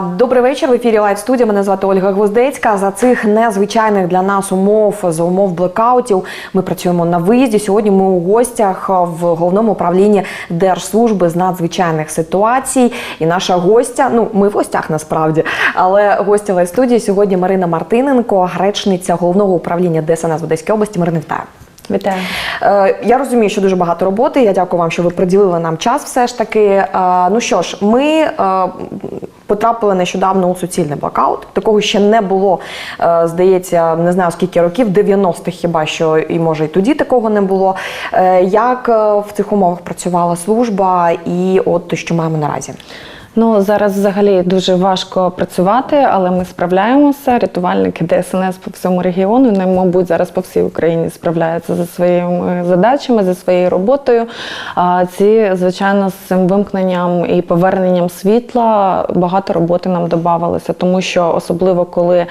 Добрий вечір. В ефірі Лайв студія. Мене звати Ольга Гвоздецька. За цих незвичайних для нас умов за умов блекаутів. Ми працюємо на виїзді. Сьогодні ми у гостях в головному управлінні Держслужби з надзвичайних ситуацій. І наша гостя, ну ми в гостях насправді, але гостя Лайв студії сьогодні Марина Мартиненко, речниця головного управління ДСНС в Одеській області. Марина, вітаю. Вітаю. Е, Я розумію, що дуже багато роботи. Я дякую вам, що ви приділили нам час. Все ж таки. Е, Ну що ж, ми е, потрапили нещодавно у суцільний блокаут. Такого ще не було. Здається, не знаю скільки років, 90-х хіба що і може і тоді такого не було. Як в цих умовах працювала служба, і от що маємо наразі? Ну зараз взагалі дуже важко працювати, але ми справляємося. Рятувальники ДСНС по всьому регіону, ну, мабуть, зараз по всій Україні справляються за своїми задачами, за своєю роботою. А ці, звичайно, з цим вимкненням і поверненням світла багато роботи нам додавалося, тому що особливо коли е,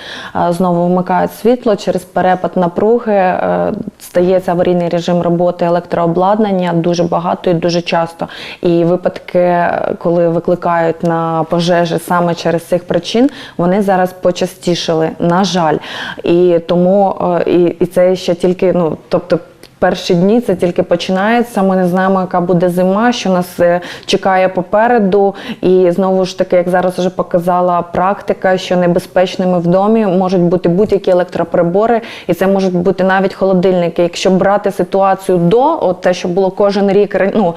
знову вмикають світло через перепад напруги, е, стається аварійний режим роботи електрообладнання дуже багато і дуже часто. І випадки, коли викликають на пожежі саме через цих причин, вони зараз почастішили, на жаль. І тому е, і, і це ще тільки, ну тобто. Перші дні це тільки починається. Ми не знаємо, яка буде зима, що нас е, чекає попереду. І знову ж таки, як зараз вже показала практика, що небезпечними в домі можуть бути будь-які електроприбори, і це можуть бути навіть холодильники. Якщо брати ситуацію до, от те, що було кожен рік ну,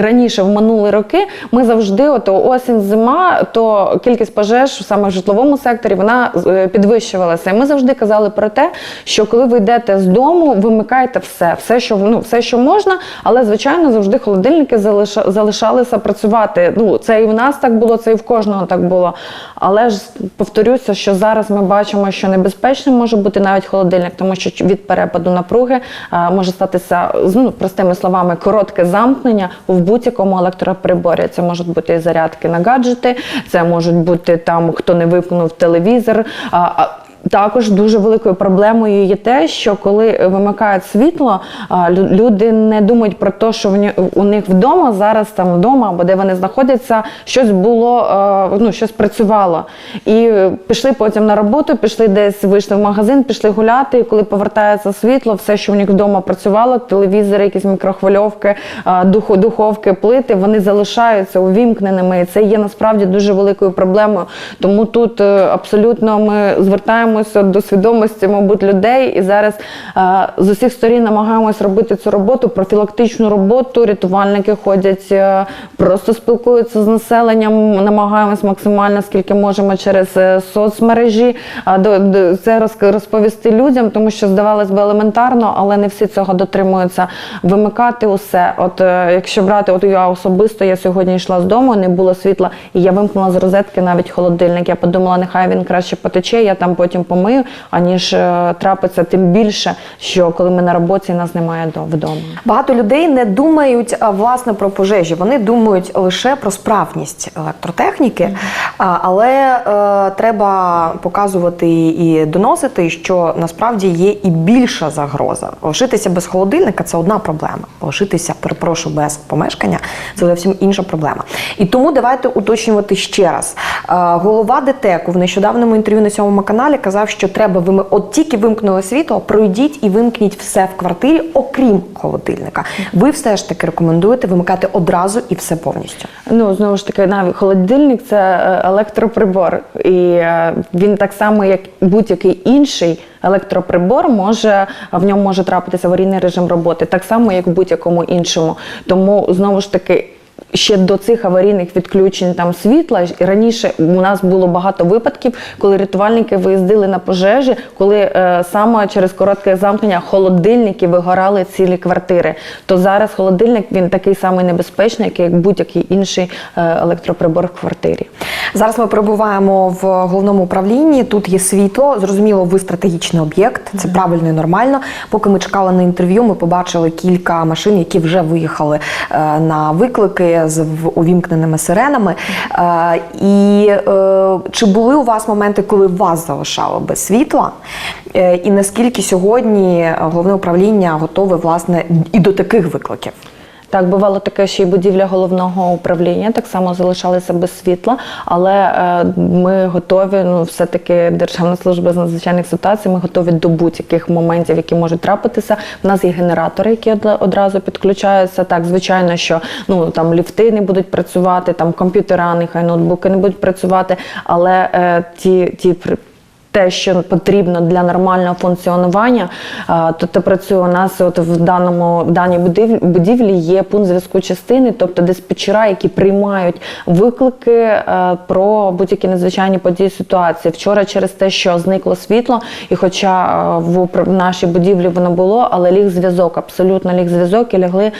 раніше в минулі роки, ми завжди, от осінь, зима, то кількість пожеж саме в житловому секторі вона е, підвищувалася. І ми завжди казали про те, що коли ви йдете з дому, вимикайте все, все, що ну, все, що можна, але звичайно завжди холодильники залиша- залишалися працювати. Ну це і в нас так було, це і в кожного так було. Але ж повторюся, що зараз ми бачимо, що небезпечним може бути навіть холодильник, тому що від перепаду напруги е, може статися ну, простими словами коротке замкнення в будь-якому електроприборі. Це можуть бути зарядки на гаджети, це можуть бути там, хто не вимкнув телевізор. а, а, також дуже великою проблемою є те, що коли вимикають світло, люди не думають про те, що у них вдома зараз там вдома або де вони знаходяться, щось було, ну щось працювало. І пішли потім на роботу, пішли десь, вийшли в магазин, пішли гуляти. І коли повертається світло, все, що в них вдома працювало, телевізори, якісь мікрохвильовки, духовки, плити, вони залишаються увімкненими. І це є насправді дуже великою проблемою. Тому тут е, абсолютно ми звертаємося до свідомості, мабуть, людей. І зараз е, з усіх сторін намагаємось робити цю роботу, профілактичну роботу. Рятувальники ходять, е, просто спілкуються з населенням, намагаємось максимально скільки можемо через е, соцмережі а, до, до- це розповісти людям, тому що здавалось би елементарно, але не всі цього дотримуються. Вимикати усе. От е, якщо брати, от я особисто я сьогодні йшла з дому, не було світла, і я вимкнула з розетки навіть холодильник. Я подумала, нехай він краще потече, я там потім помию, аніж е, трапиться тим більше, що коли ми на роботі нас немає вдома. Багато людей не думають власне про пожежі. Вони думають лише про справність електротехніки, але е, треба показувати і доносити, що насправді є і більша загроза. Лишитися без холодильника це одна проблема. Лишитися, перепрошую, без помешкання це зовсім інша проблема. І тому давайте уточнювати ще раз. Е, голова ДТЕКу в нещодавньому інтерв'ю на сьомому каналі казав, що треба вими... от тільки вимкнули світло, пройдіть і вимкніть все в квартирі, окрім холодильника. Ви все ж таки рекомендуєте вимикати одразу і все повністю. Ну знову ж таки, навіть холодильник це е, електроприбор, і е, він так само, як будь-який інший електроприбор, може в ньому може трапитися аварійний режим роботи, так само як в будь-якому іншому. Тому знову ж таки. Ще до цих аварійних відключень там світла раніше у нас було багато випадків, коли рятувальники виїздили на пожежі, коли е, саме через коротке замкнення холодильники вигорали цілі квартири. То зараз холодильник він такий самий небезпечний, як будь-який інший е, електроприбор в квартирі. Зараз ми перебуваємо в головному управлінні. Тут є світло. Зрозуміло, ви стратегічний об'єкт. Це правильно і нормально. Поки ми чекали на інтерв'ю, ми побачили кілька машин, які вже виїхали е, на виклики з увімкненими сиренами. Е, і е, чи були у вас моменти, коли вас залишало без світла? Е, і наскільки сьогодні головне управління готове власне і до таких викликів? Так, бувало таке, що і будівля головного управління так само залишалися без світла, але е, ми готові. Ну, все-таки Державна служба з надзвичайних ситуацій. Ми готові до будь-яких моментів, які можуть трапитися. У нас є генератори, які одразу підключаються. Так, звичайно, що ну там ліфти не будуть працювати, там комп'ютера, нехай ноутбуки не будуть працювати, але е, ті, ті те, що потрібно для нормального функціонування, то те працює у нас от в даному в даній будівлі, є пункт зв'язку частини, тобто диспетчера, які приймають виклики е, про будь-які надзвичайні події ситуації. Вчора через те, що зникло світло, і хоча е, в нашій будівлі воно було, але ліг зв'язок, абсолютно ліг зв'язок і лягли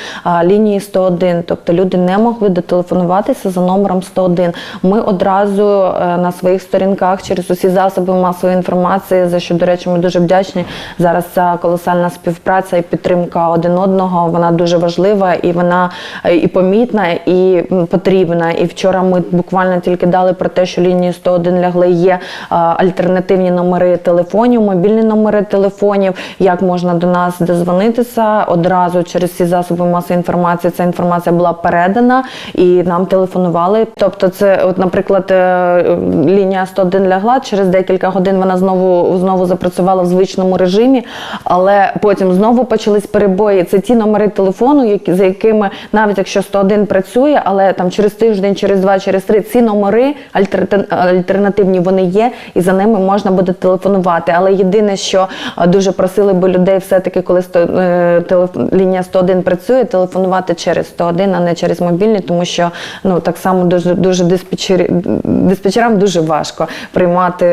лінії 101. Тобто люди не могли дотелефонуватися за номером 101. Ми одразу е, на своїх сторінках через усі засоби масової інформації, за що, до речі, ми дуже вдячні. Зараз ця колосальна співпраця і підтримка один одного. Вона дуже важлива і вона е, і помітна, і потрібна. І вчора ми буквально тільки дали про те, що лінії 101 лягли. Є альтернативні номери телефонів, мобільні номери телефонів. Як можна до нас дозвонитися одразу через всі засоби масової інформації. Ця інформація була передана і нам телефонували. Тобто, це, от, наприклад, е, лінія 101 лягла. Через декілька годин вона знову знову запрацювала в звичному режимі, але потім знову почались перебої. Це ті номери телефону, які за якими навіть якщо 101 працює, але там через тиждень, через два, через три ці номери альтерна- альтернативні вони є, і за ними можна буде телефонувати. Але єдине, що дуже просили би людей, все-таки, коли сто, е, телеф- лінія 101 працює, телефонувати через 101, а не через мобільний, тому що ну так само дуже дуже диспетчері, диспетчерам дуже важко приймати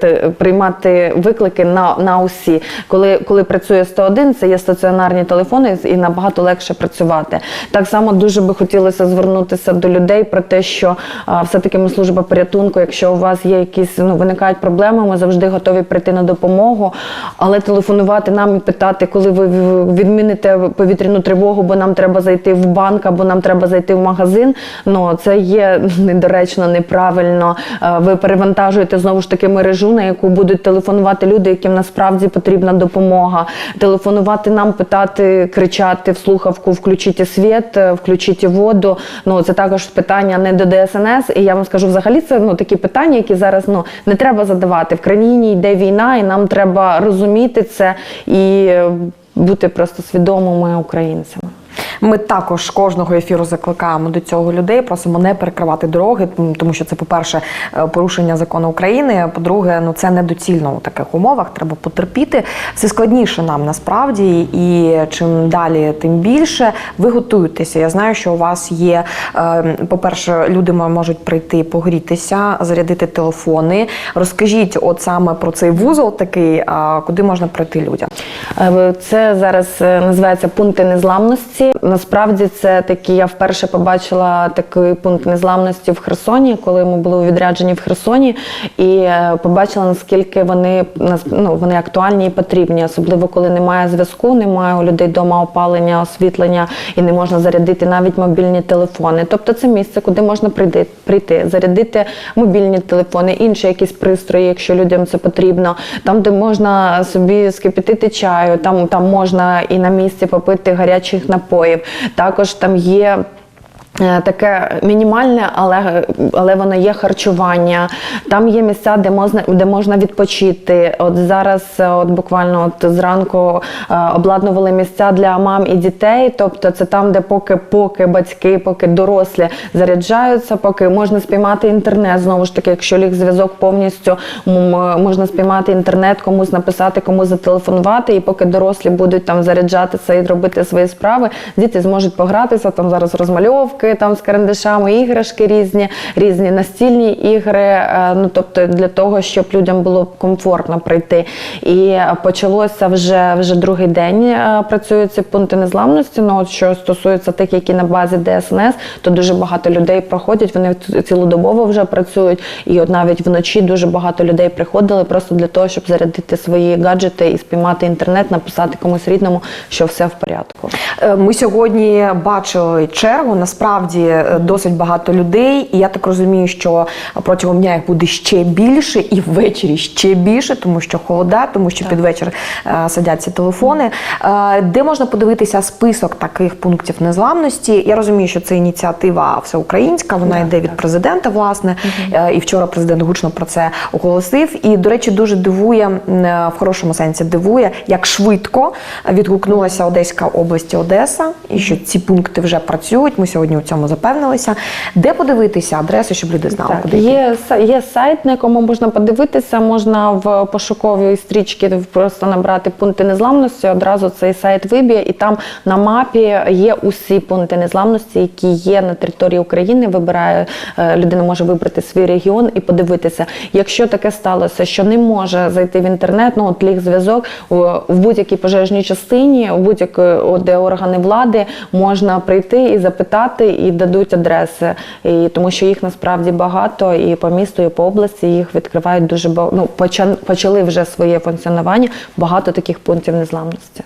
те- приймати виклики на, на усі. Коли, коли працює 101, це є стаціонарні телефони і набагато легше працювати. Так само дуже би хотілося звернутися до людей про те, що все-таки ми служба порятунку. Якщо у вас є якісь ну виникають проблеми, ми завжди готові прийти на допомогу. Але телефонувати нам і питати, коли ви відміните повітряну тривогу, бо нам треба зайти в банк або нам треба зайти в магазин. Ну це є недоречно, неправильно. Ви перевантажуєте знову ж таки мережу, на яку будуть телефонувати люди, яким насправді потрібна допомога. Телефонувати нам, питати, кричати в слухавку, включіть світ, е, включіть воду. Ну це також питання не до ДСНС. І я вам скажу, взагалі це ну такі питання, які зараз ну не треба задавати. В країні йде війна, і нам треба розуміти це і е, бути просто свідомими українцями. Ми також кожного ефіру закликаємо до цього людей. Просимо не перекривати дороги, тому що це, по-перше, е, порушення закону України. По-друге, ну це недоцільно у таких умовах. Треба потерпіти. Все складніше нам насправді, і чим далі, тим більше. Ви готуєтеся. Я знаю, що у вас є. е, По-перше, люди можуть прийти погрітися, зарядити телефони. Розкажіть, от саме про цей вузол такий, куди можна прийти людям? Е, Це зараз називається пункти незламності. Насправді це такі. Я вперше побачила такий пункт незламності в Херсоні, коли ми були у відрядженні в Херсоні, і е, побачила наскільки вони ну, вони актуальні і потрібні, особливо коли немає зв'язку, немає у людей вдома опалення, освітлення і не можна зарядити навіть мобільні телефони. Тобто це місце, куди можна прийти, прийти зарядити мобільні телефони, інші якісь пристрої, якщо людям це потрібно. Там, де можна собі скипятити чаю, там, там можна і на місці попити гарячих напоїв. Також там є. Е, Таке мінімальне, але, але воно є харчування. Там є місця, де можна, де можна відпочити. От зараз, е, от буквально от зранку е, обладнували місця для мам і дітей. Тобто це там, де поки, поки батьки, поки дорослі заряджаються, поки можна спіймати інтернет. Знову ж таки, якщо ліг зв'язок повністю можна спіймати інтернет, комусь написати, комусь зателефонувати, і поки дорослі будуть там заряджатися і робити свої справи, діти зможуть погратися. Там зараз розмальовки там з карандашами, іграшки різні, різні настільні ігри. е, Ну тобто для того, щоб людям було комфортно прийти. І почалося вже вже другий день. е, Працюють ці пункти незламності. Ну от що стосується тих, які на базі ДСНС, то дуже багато людей проходять. Вони цілодобово вже працюють. І от навіть вночі дуже багато людей приходили просто для того, щоб зарядити свої гаджети і спіймати інтернет, написати комусь рідному, що все в порядку. Е, Ми сьогодні бачили чергу. Насправді справді е, досить багато людей, і я так розумію, що протягом дня їх буде ще більше, і ввечері ще більше, тому що холода, тому що під вечір е, садяться телефони. Е, де можна подивитися список таких пунктів незламності? Я розумію, що це ініціатива всеукраїнська, вона йде від президента, власне, Е, і вчора президент гучно про це оголосив. І, до речі, дуже дивує в хорошому сенсі дивує, як швидко відгукнулася Одеська область Одеса, і що ці пункти вже працюють. Ми сьогодні цьому запевнилися. Де подивитися адреси, щоб люди знали, Так, куди є, є сайт, на якому можна подивитися. Можна в пошуковій стрічці просто набрати пункти незламності. Одразу цей сайт виб'є, і там на мапі є усі пункти незламності, які є на території України. Вибирає е, людина може вибрати свій регіон і подивитися. Якщо таке сталося, що не може зайти в інтернет, ну от ліг зв'язок в будь-якій пожежній частині, у будь-якій де органи влади можна прийти і запитати, і дадуть адреси. І тому що їх насправді багато, і по місту, і по області їх відкривають дуже багато. Ну, почали вже своє функціонування. Багато таких пунктів незламності.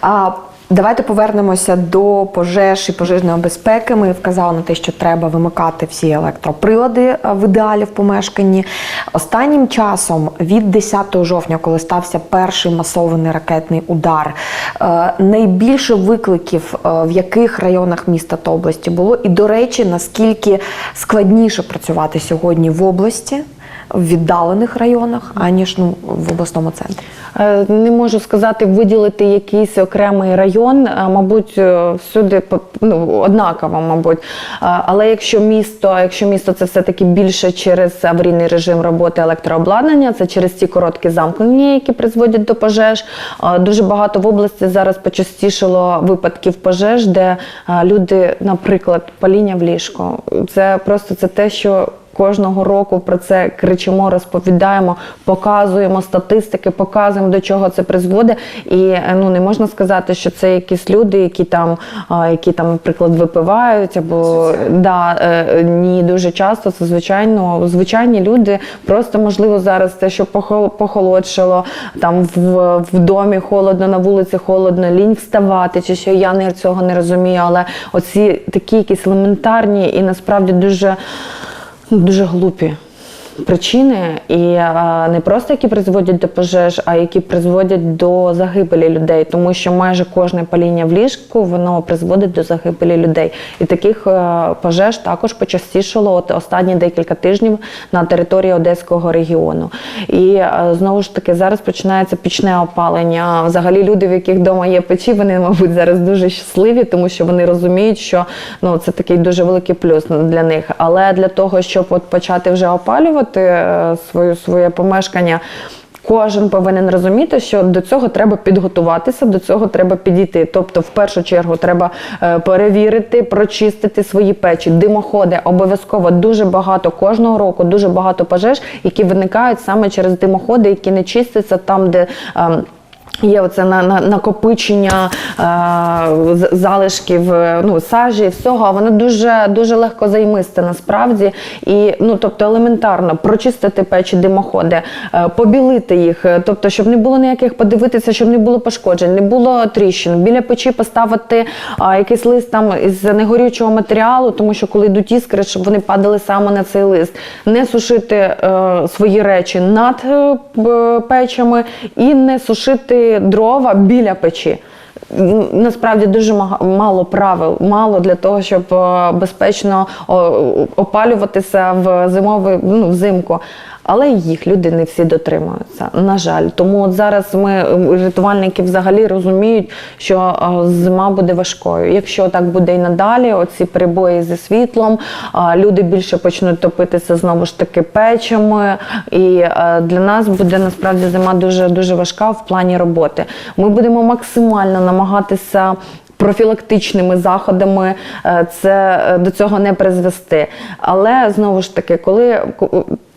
А, давайте повернемося до пожеж і пожежної безпеки. Ми вказали на те, що треба вимикати всі електроприлади е, в ідеалі в помешканні. Останнім часом, від 10 жовтня, коли стався перший масований ракетний удар, е, найбільше викликів е, в яких районах міста та області було, і до речі, наскільки складніше працювати сьогодні в області. В віддалених районах, аніж ну в обласному центрі. Е, Не можу сказати, виділити якийсь окремий район, е, мабуть, е, всюди ну, однаково, мабуть. Але якщо місто, якщо місто це все-таки більше через аварійний режим роботи електрообладнання, це через ті короткі замкнення, які призводять до пожеж. Дуже багато в області зараз почастішало випадків пожеж, де люди, наприклад, паління в ліжко. Це просто це те, що. Кожного року про це кричимо, розповідаємо, показуємо статистики, показуємо до чого це призводить. І е, ну не можна сказати, що це якісь люди, які там, які там, наприклад, випивають або да, е, ні, дуже часто це звичайно звичайні люди. Просто можливо зараз те, що похол- похолодшало, там в, в домі холодно, на вулиці холодно, лінь вставати, чи що я не цього не розумію. Але оці такі якісь елементарні і насправді дуже дуже глупі причини, і а, не просто які призводять до пожеж, а які призводять до загибелі людей, тому що майже кожне паління в ліжку воно призводить до загибелі людей. І таких е, пожеж також почастішало от останні декілька тижнів на території Одеського регіону. І е, знову ж таки зараз починається пічне опалення. Взагалі люди, в яких вдома є печі, вони, мабуть, зараз дуже щасливі, тому що вони розуміють, що ну це такий дуже великий плюс для них. Але для того, щоб от почати вже опалювати е, свою своє помешкання. Кожен повинен розуміти, що до цього треба підготуватися, до цього треба підійти. Тобто, в першу чергу, треба е, перевірити, прочистити свої печі, димоходи. Обов'язково дуже багато кожного року, дуже багато пожеж, які виникають саме через димоходи, які не чистяться там, де. Є оце на, на накопичення е, залишків е, ну, сажі, і всього, а воно дуже дуже легко займисте насправді. І ну, тобто елементарно прочистити печі димоходи, е, побілити їх, е, тобто, щоб не було ніяких подивитися, щоб не було пошкоджень, не було тріщин. Біля печі поставити а, якийсь лист там із негорючого матеріалу, тому що коли йдуть іскри, щоб вони падали саме на цей лист, не сушити е, свої речі над е, печами і не сушити дрова біля печі. Насправді дуже мало правил, мало для того, щоб е, безпечно опалюватися в зимовий ну, взимку. Але їх люди не всі дотримуються. На жаль, тому от зараз ми рятувальники взагалі розуміють, що е, зима буде важкою. Якщо так буде і надалі, оці перебої зі світлом, люди більше почнуть топитися знову ж таки печами. І е, для нас буде насправді зима дуже дуже важка в плані роботи. Ми будемо максимально намагатися. Профілактичними заходами е, це до цього не призвести. Але знову ж таки, коли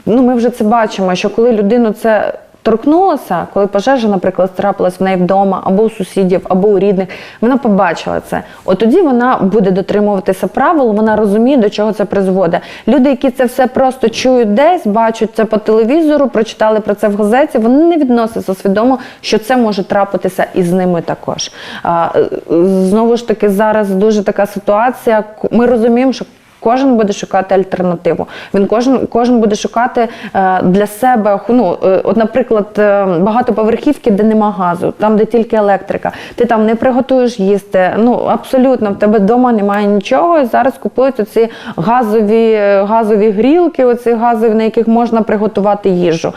ну ми вже це бачимо, що коли людину це торкнулася, коли пожежа, наприклад, трапилась в неї вдома, або у сусідів, або у рідних, вона побачила це. От тоді вона буде дотримуватися правил, вона розуміє, до чого це призводить. Люди, які це все просто чують десь, бачать це по телевізору, прочитали про це в газеті, вони не відносяться свідомо, що це може трапитися і з ними також. А, е, знову ж таки, зараз дуже така ситуація. Ми розуміємо, що Кожен буде шукати альтернативу. Він кожен кожен буде шукати е, для себе. Ну, е, от, наприклад, е, багатоповерхівки, де нема газу, там де тільки електрика. Ти там не приготуєш їсти. Ну абсолютно в тебе вдома немає нічого. І зараз купують оці газові, газові грілки, оці газові, на яких можна приготувати їжу.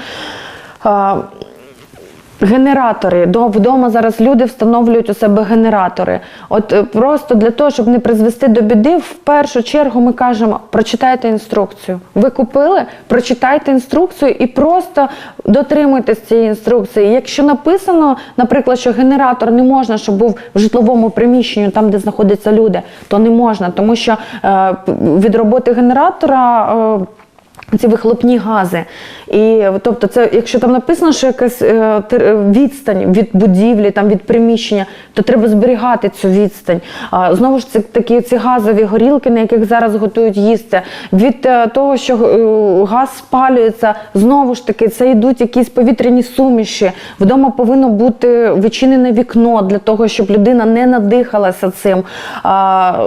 Генератори До- вдома зараз люди встановлюють у себе генератори. От е, просто для того, щоб не призвести до біди, в першу чергу ми кажемо: прочитайте інструкцію. Ви купили, прочитайте інструкцію і просто дотримуйтесь цієї інструкції. Якщо написано, наприклад, що генератор не можна, щоб був в житловому приміщенні, там де знаходяться люди, то не можна, тому що е, від роботи генератора. Е, ці вихлопні гази. І тобто, це, якщо там написано, що якась е, відстань від будівлі, там від приміщення, то треба зберігати цю відстань. А, знову ж це такі ці газові горілки, на яких зараз готують їсти. Від е, того, що е, газ спалюється, знову ж таки, це йдуть якісь повітряні суміші. Вдома повинно бути відчинене вікно для того, щоб людина не надихалася цим. А,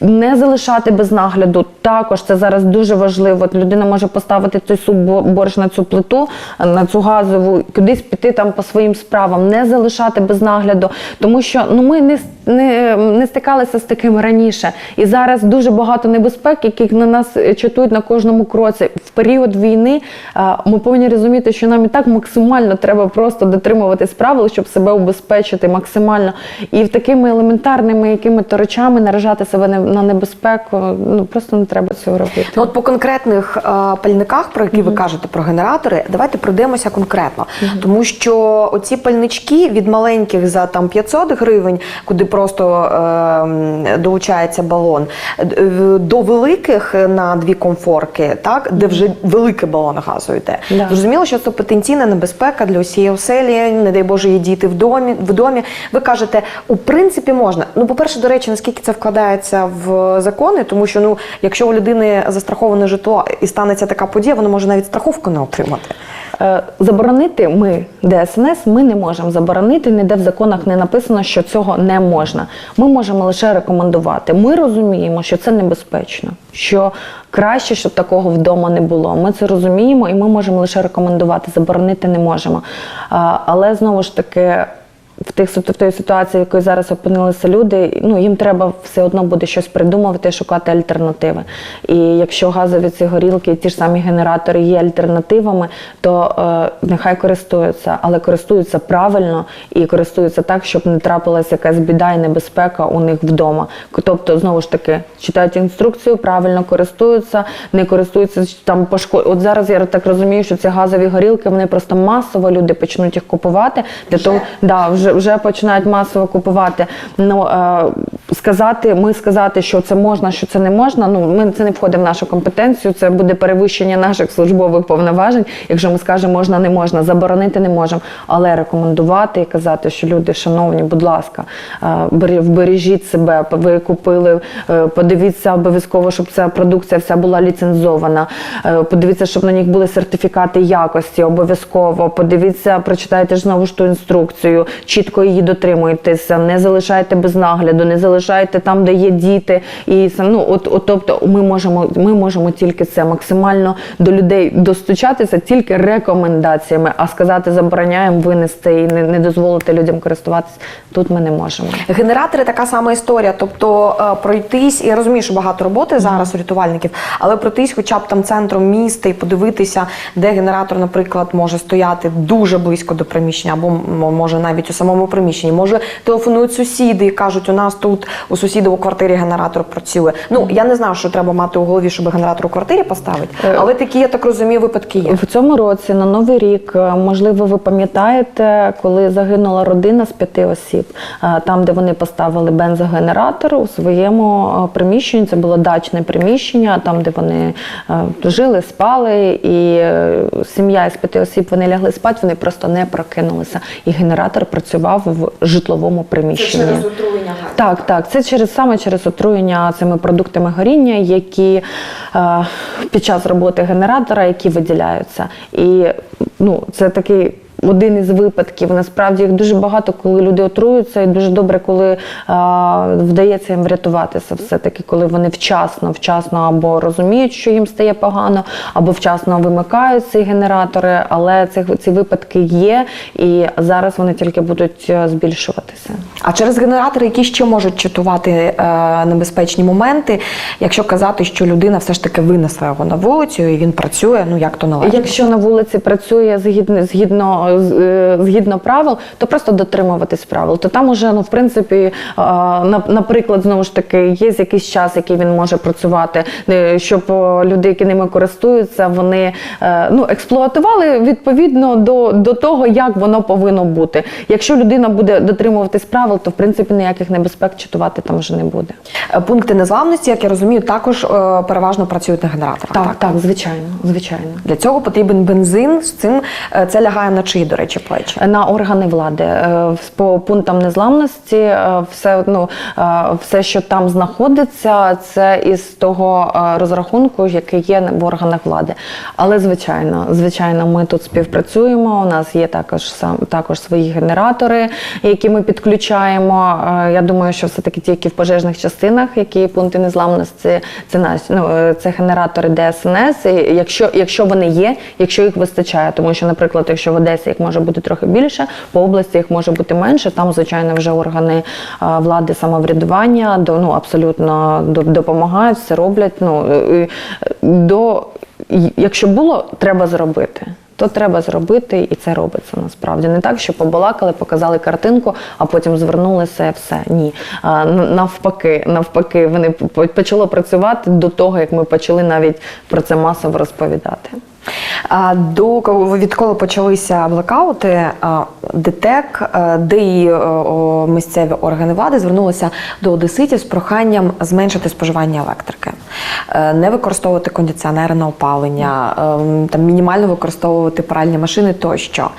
не залишати без нагляду. Також це зараз дуже важливо. Людина може поставити той суп борщ на цю плиту, на цю газову, кудись піти там по своїм справам, не залишати без нагляду. Тому що ну ми не, не, не стикалися з таким раніше. І зараз дуже багато небезпек, яких на нас е, чатують на кожному кроці. В період війни ми повинні розуміти, що нам і так максимально треба просто дотримуватись правил, щоб себе убезпечити максимально. І в такими елементарними якими-то речами наражати себе не- на небезпеку. Ну просто не треба цього робити. Ну, от по конкретних е, пальниках, про які ви кажете про генератори, давайте пройдемося конкретно. Тому що оці пальнички від маленьких за там 500 гривень, куди просто е, долучається балон, до великих на дві комфорки, так, де вже великий балон газу йде. Да. Зрозуміло, що це потенційна небезпека для усієї оселі, не дай Боже, є діти в домі. В домі. Ви кажете, у принципі, можна. Ну, по-перше, до речі, наскільки це вкладається в закони, тому що ну, якщо у людини застраховане житло і станеться така подія, вона може навіть страховку не отримати. Е, Заборонити ми ДСНС ми не можемо заборонити. Ніде в законах не написано, що цього не можна. Ми можемо лише рекомендувати. Ми розуміємо, що це небезпечно, що краще, щоб такого вдома не було. Ми це розуміємо, і ми можемо лише рекомендувати. Заборонити не можемо. Але знову ж таки. В тих в тій ситуації, в якої зараз опинилися люди, ну їм треба все одно буде щось придумувати, шукати альтернативи. І якщо газові ці горілки, і ті ж самі генератори є альтернативами, то е, нехай користуються, але користуються правильно і користуються так, щоб не трапилася якась біда і небезпека у них вдома. Тобто, знову ж таки, читають інструкцію, правильно користуються, не користуються там пошко... От зараз я так розумію, що ці газові горілки вони просто масово люди почнуть їх купувати для того, да, вже, вже починають масово купувати. Ну е, сказати, ми сказати, що це можна, що це не можна. Ну ми це не входить в нашу компетенцію. Це буде перевищення наших службових повноважень. Якщо ми скажемо, можна, не можна, заборонити не можемо, але рекомендувати і казати, що люди, шановні, будь ласка, е, вбережіть себе. Ви купили, е, подивіться обов'язково, щоб ця продукція вся була ліцензована. Е, Подивіться, щоб на них були сертифікати якості, обов'язково. Подивіться, прочитайте ж знову ж ту інструкцію, чітко її дотримуйтеся, не залишайте без нагляду, не залишайте там, де є діти. І ну, от, от, тобто, ми можемо, ми можемо тільки це максимально до людей достучатися тільки рекомендаціями, а сказати забороняємо винести і не, не дозволити людям користуватися. Тут ми не можемо. Генератори така сама історія. Тобто е, пройтись, я розумію, що багато роботи зараз у рятувальників, але пройтись хоча б там центром міста і подивитися, де генератор, наприклад, може стояти дуже близько до приміщення, або може навіть у самому приміщенні. Може телефонують сусіди і кажуть, у нас тут у сусіда у квартирі генератор працює. Ну я не знаю, що треба мати у голові, щоб генератор у квартирі поставити, Е, але такі, я так розумію, випадки є. В цьому році на новий рік, е, можливо, ви пам'ятаєте, коли загинула родина з п'яти осіб, е, там, де вони поставили бензогенератор у своєму приміщенні, це було дачне приміщення, там, де вони жили, спали, і сім'я із п'яти осіб вони лягли спати, вони просто не прокинулися. І генератор працював в житловому приміщенні. отруєння газу. Так, так, це через саме через отруєння цими продуктами горіння, які е, під час роботи генератора, які виділяються. І ну, це такий. Один із випадків насправді їх дуже багато, коли люди отруються, і дуже добре, коли е, вдається їм врятуватися. Все таки, коли вони вчасно, вчасно або розуміють, що їм стає погано, або вчасно вимикають ці генератори. Але ці, ці випадки є, і зараз вони тільки будуть е, збільшуватися. А через генератори, які ще можуть чатувати е, небезпечні моменти, якщо казати, що людина все ж таки винесла його на вулицю і він працює, ну як то належить. Якщо на вулиці працює згідно згідно згідно правил, то просто дотримуватись правил. То там уже ну в принципі, е, на- наприклад, знову ж таки, є якийсь час, який він може працювати, е, щоб е, люди, які ними користуються, вони е, ну експлуатували відповідно до, до того, як воно повинно бути. Якщо людина буде дотримуватись правил, то в принципі ніяких небезпек читувати там вже не буде. Е, Пункти незламності, як я розумію, також е, переважно працюють на генераторах. Так, так, звичайно, звичайно. Для цього потрібен бензин. З цим е, це лягає на чиї, до речі, плечі. на органи влади Е, по пунктам незламності. е, Все ну, е, все, що там знаходиться, це із того розрахунку, який є в органах влади. Але звичайно, звичайно, ми тут співпрацюємо. У нас є також також свої генератори, які ми підключаємо. Я думаю, що все таки тільки в пожежних частинах, які пункти незламності, це наші ну, це генератори ДСНС. І якщо, якщо вони є, якщо їх вистачає, тому що, наприклад, якщо в Одесі їх може бути трохи більше, по області їх може бути менше. Там, звичайно, вже органи е, влади самоврядування ну абсолютно допомагають, все роблять. Ну е, до якщо було, треба зробити. То треба зробити, і це робиться насправді. Не так, що побалакали, показали картинку, а потім звернулися все. Ні. А, навпаки, навпаки, вони почало працювати до того, як ми почали навіть про це масово розповідати. До відколи почалися блекаути, а, ДТЕК, де і місцеві органи влади звернулися до одеситів з проханням зменшити споживання електрики, не використовувати кондиціонери на опалення, ем, там мінімально використовувати пральні машини тощо.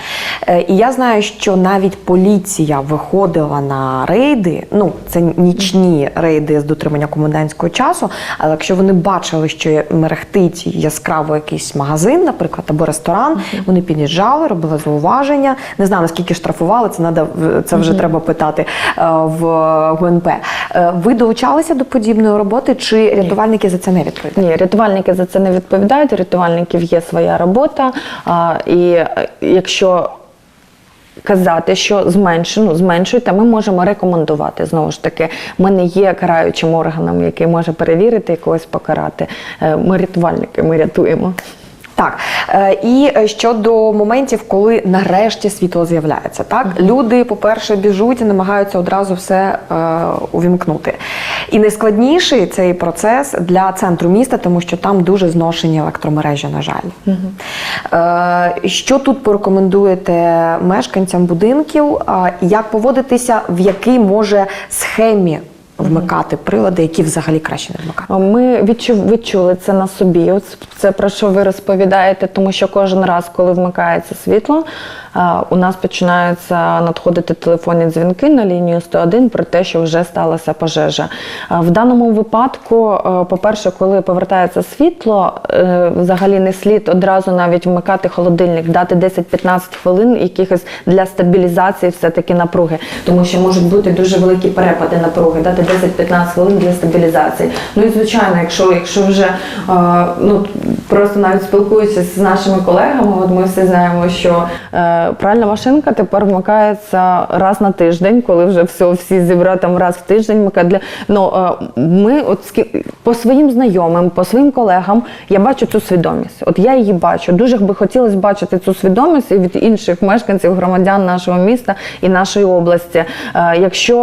Е, І я знаю, що навіть поліція виходила на рейди. Ну це нічні рейди з дотримання комендантського часу. Але якщо вони бачили, що мерехтить яскраво якийсь магазин, наприклад, або ресторан, вони під'їжджали, робили зауваження. Не знаю наскільки штрафували. Це надо це вже треба питати е, в ГУНП. Е, Ви долучалися до подібної роботи, чи рятувальники за це не відповідають? Ні, рятувальники за це не відповідають. Рятувальників є своя робота. А, і е, якщо казати, що зменшу, ну, зменшуйте, ми можемо рекомендувати. Знову ж таки, ми не є караючим органом, який може перевірити і когось покарати. Е, Ми рятувальники, ми рятуємо. Так Е, і е, щодо моментів, коли нарешті світло з'являється, так люди, по-перше, біжуть і намагаються одразу все е, увімкнути. І найскладніший цей процес для центру міста, тому що там дуже зношені електромережі, на жаль. Е, що тут порекомендуєте мешканцям будинків? А як поводитися, в якій може схемі вмикати прилади, які взагалі краще не вмикати? Ми відчув, відчули це на собі. Це про що ви розповідаєте, тому що кожен раз, коли вмикається світло, у нас починаються надходити телефонні дзвінки на лінію 101 про те, що вже сталася пожежа. В даному випадку, е, по-перше, коли повертається світло, е, взагалі не слід одразу навіть вмикати холодильник, дати 10-15 хвилин якихось для стабілізації все-таки напруги, тому що можуть бути дуже великі перепади напруги, дати 10-15 хвилин для стабілізації. Ну і звичайно, якщо, якщо вже е, ну просто навіть спілкуючись з нашими колегами, от ми всі знаємо, що Пральна машинка тепер вмикається раз на тиждень, коли вже все, всі зібрали там раз в тиждень. Для... Ну, е, ми от по своїм знайомим, по своїм колегам я бачу цю свідомість. От я її бачу. Дуже би хотілося бачити цю свідомість і від інших мешканців, громадян нашого міста і нашої області. Е, Якщо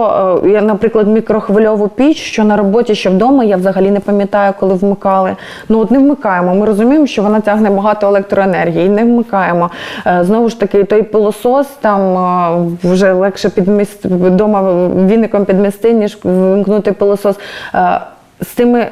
е, я, наприклад, мікрохвильову піч, що на роботі, що вдома, я взагалі не пам'ятаю, коли вмикали. Ну от не вмикаємо. Ми розуміємо, що вона тягне багато електроенергії, не вмикаємо. Знову ж таки, той пилосос там вже легше підміст вдома віником підмести, ніж вимкнути пилосос. Е, З тими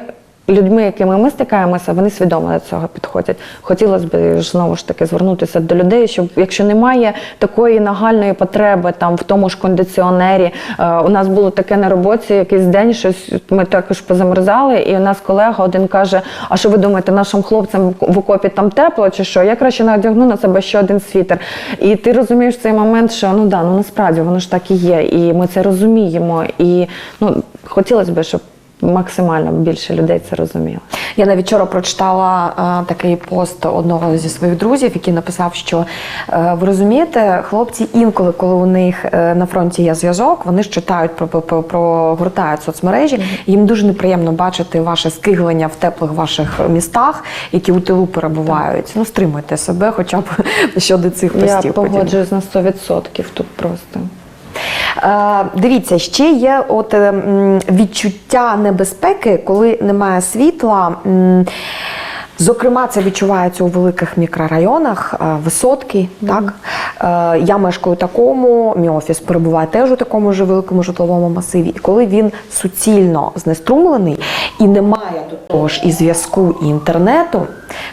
людьми, якими ми стикаємося, вони свідомо до цього підходять. Хотілося б знову ж таки звернутися до людей, щоб якщо немає такої нагальної потреби там в тому ж кондиціонері, е, у нас було таке на роботі якийсь день, щось ми також позамерзали, і у нас колега один каже: А що ви думаєте, нашим хлопцям в окопі там тепло чи що? Я краще надягну на себе ще один світер. І ти розумієш цей момент, що ну да, ну насправді воно ж так і є, і ми це розуміємо. І ну хотілося б, щоб максимально більше людей це розуміло. Я навіть вчора прочитала е, такий пост одного зі своїх друзів, який написав, що е, ви розумієте, хлопці інколи, коли у них е, на фронті є зв'язок, вони ж читають про, про, прогортають соцмережі. і Їм дуже неприємно бачити ваше скиглення в теплих ваших містах, які у тилу перебувають. Ну стримуйте себе, хоча б щодо цих постів. Я погоджуюсь на 100% тут просто. Е, Дивіться, ще є от е, відчуття небезпеки, коли немає світла. Зокрема, це відчувається у великих мікрорайонах, е, висотки. Так Е, я мешкаю у такому, мій офіс перебуває теж у такому ж великому житловому масиві. І коли він суцільно знеструмлений і немає до того ж і зв'язку, і інтернету,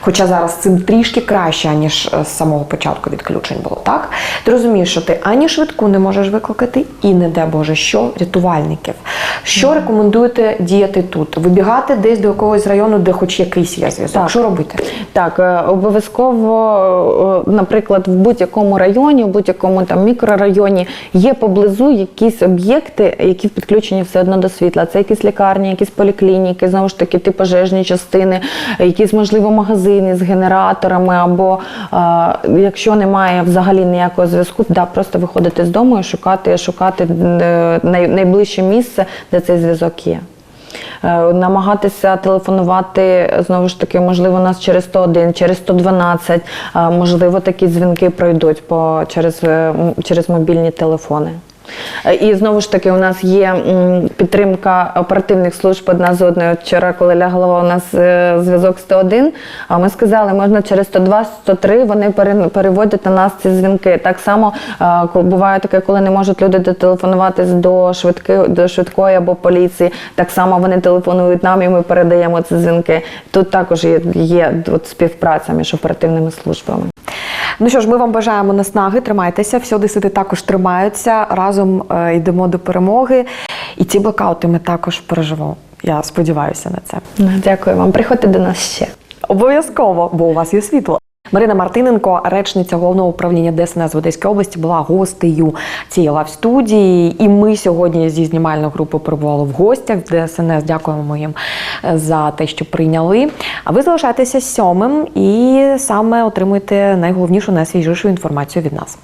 хоча зараз цим трішки краще, ніж з самого початку відключень було, так ти розумієш, що ти ані швидку не можеш викликати, і не де Боже, що рятувальників. Що рекомендуєте діяти тут? Вибігати десь до якогось району, де хоч якийсь є зв'язок. Що робити? Так, е, обов'язково, е, наприклад, в будь-якому районі, в будь-якому там мікрорайоні є поблизу якісь об'єкти, які підключені все одно до світла. Це якісь лікарні, якісь поліклініки, знову ж таки, ті пожежні частини, якісь можливо магазини з генераторами, або е, якщо немає взагалі ніякого зв'язку, да, просто виходити з дому і шукати, шукати най- найближче місце, де цей зв'язок є. Е, намагатися телефонувати знову ж таки, можливо, нас через 101, через 112, е, можливо, такі дзвінки пройдуть по через, через мобільні телефони. І знову ж таки, у нас є підтримка оперативних служб одна з одною. Вчора, коли лягла у нас е, зв'язок 101, а ми сказали, можна через 102, 103, вони пере- переводять на нас ці дзвінки. Так само е, буває таке, коли не можуть люди дотелефонуватись до швидки, до швидкої або поліції. Так само вони телефонують нам, і ми передаємо ці дзвінки. Тут також є, є от співпраця між оперативними службами. Ну що ж, ми вам бажаємо наснаги, тримайтеся, всі одесити також тримаються. Разом е, йдемо до перемоги. І ці блокаути ми також переживемо. Я сподіваюся на це. Ну, Дякую вам. Приходьте до нас ще. Обов'язково, бо у вас є світло. Марина Мартиненко, речниця головного управління ДСНС в Одеській області, була гостею цієї лав-студії. І ми сьогодні зі знімальної групи перебували в гостях в ДСНС. Дякуємо їм е, за те, що прийняли. А ви залишайтеся сьомим і саме отримуєте найголовнішу, найсвіжішу інформацію від нас.